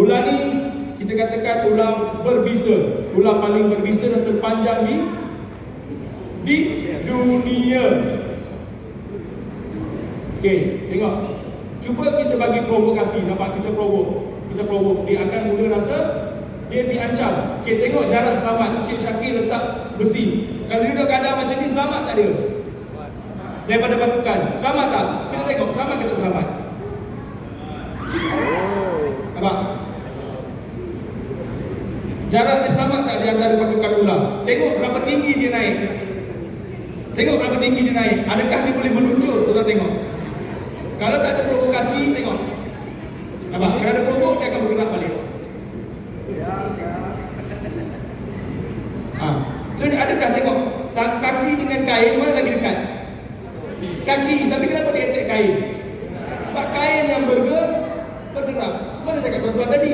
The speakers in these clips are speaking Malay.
Ular ni kita katakan ular berbisa. Ular paling berbisa dan terpanjang di di dunia. Okey, tengok. Cuba kita bagi provokasi. Nampak kita provok. Kita provok. Dia akan mula rasa dia diancam. Okey, tengok jarak selamat. Cik Syakir letak besi. Kalau dia duduk keadaan macam ni, selamat tak dia? Daripada pasukan. Selamat tak? Kita tengok, selamat ke tak selamat? Nampak? Jarak dia selamat tak di antara pasukan ular? Tengok berapa tinggi dia naik. Tengok berapa tinggi dia naik. Adakah dia boleh meluncur? Tuan tengok. Kalau tak ada provokasi, tengok. Nampak? Kalau ada provok, dia akan bergerak balik. Ha. So dia adakah tengok kaki dengan kain mana lagi dekat? Kaki, tapi kenapa dia kain? Sebab kain yang bergerak bergerak. Masa cakap tuan-tuan tadi,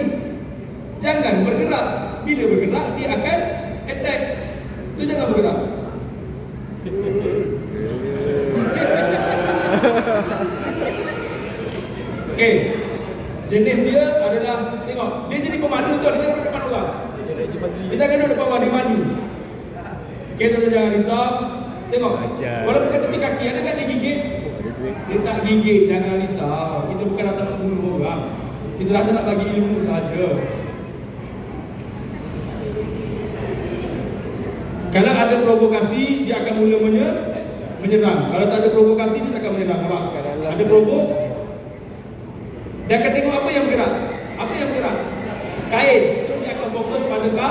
jangan bergerak. Bila bergerak dia akan attack. So jangan bergerak. Okey. Jenis dia adalah tengok, dia jadi pemandu tu, dia tengok depan orang. Dia jangan duduk depan orang, dia mandu. Okey, tuan jangan risau. Tengok. Walaupun kat tepi kaki ada kan dia gigit. Dia tak gigit, jangan risau. Kita bukan datang nak bunuh orang. Kita datang nak bagi ilmu saja. Kalau ada provokasi, dia akan mula menye, menyerang. Kalau tak ada provokasi, dia tak akan menyerang. Nampak? Ada provok, dia akan tengok apa yang bergerak. Apa yang bergerak? Kain. So dia akan fokus pada ka,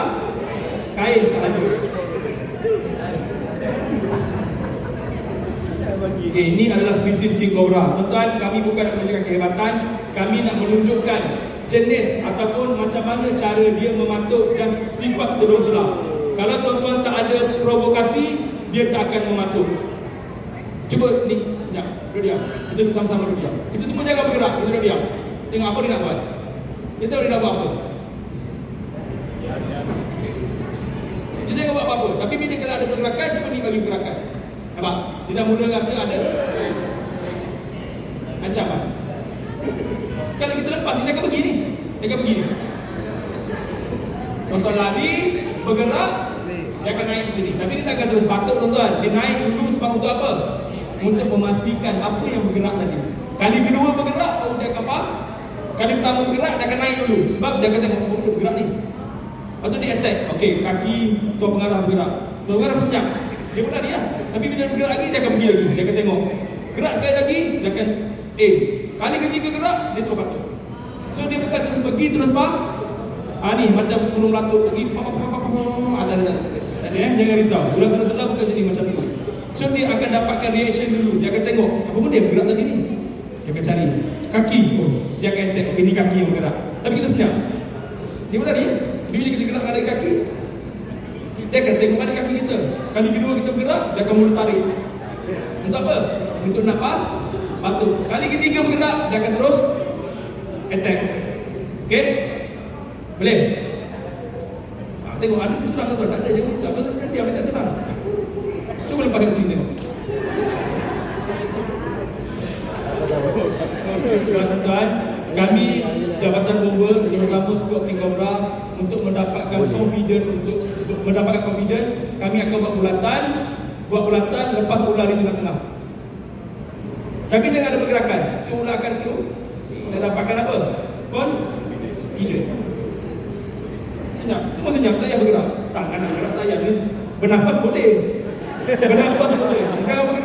kain sahaja. Okay, ini adalah spesies king cobra. Tuan-tuan, kami bukan nak menunjukkan kehebatan, kami nak menunjukkan jenis ataupun macam mana cara dia mematuk dan sifat teruslah. Kalau tuan-tuan dia tak akan mematuk. Cuba ni, sekejap, duduk diam. Kita sama-sama duduk diam. Kita semua jangan bergerak, kita duduk diam. Tengok apa dia nak buat. Kita tahu dia nak buat apa. Kita jangan buat apa-apa. Tapi bila kalau ada pergerakan, cuba ni bagi pergerakan. Nampak? Dia dah mula rasa ada ancaman. Kalau kita lepas, dia akan pergi ni. Dia akan pergi ni. Tuan-tuan lari, bergerak, dia akan naik macam ni. Tapi dia tak akan terus batuk tuan-tuan. Dia naik dulu sebab untuk apa? Untuk memastikan apa yang bergerak tadi. Kali kedua bergerak, baru dia akan apa? Kali pertama bergerak, dia akan naik dulu. Sebab dia akan tengok, oh dia bergerak ni. Lepas tu dia attack. Okey, kaki tuan pengarah bergerak. Tuan pengarah senyap. Dia pun lari lah. Tapi bila dia bergerak lagi, dia akan pergi lagi. Dia akan tengok. Gerak sekali lagi, dia akan aim. Kali ketiga gerak, dia terus batuk. So dia bukan terus pergi terus apa? Ah ni macam gunung melatuk pergi ada ada ada. Ada eh jangan risau. Bulan terus lah bukan jadi macam tu. So dia akan dapatkan reaction dulu. Dia akan tengok apa benda yang bergerak tadi ni. Dia akan cari kaki. Oh, dia akan attack. Okey ni kaki yang bergerak. Tapi kita senyap. Dia mana dia? Bila kita gerak ada kaki. Dia akan tengok balik kaki kita. Kali kedua kita bergerak, dia akan mula tarik. Untuk apa? Untuk nak apa? Batuk. Kali ketiga bergerak, dia akan terus attack. Okey? Boleh? Tengok ada pun serang tuan, tak ada jangan risau. Betul kan dia ambil tak serang. Cuba lepas kat sini tengok. Tuan-tuan, kami Jabatan Bomba terutama Squad King Cobra untuk mendapatkan confident untuk mendapatkan confident kami akan buat bulatan buat bulatan lepas ular di tengah-tengah kami jangan ada pergerakan so ular akan keluar dan dapatkan apa? confident senyap, semua senyap, tak payah bergerak. Tangan bergerak tak payah bernafas boleh. Bernafas boleh. Kalau bergerak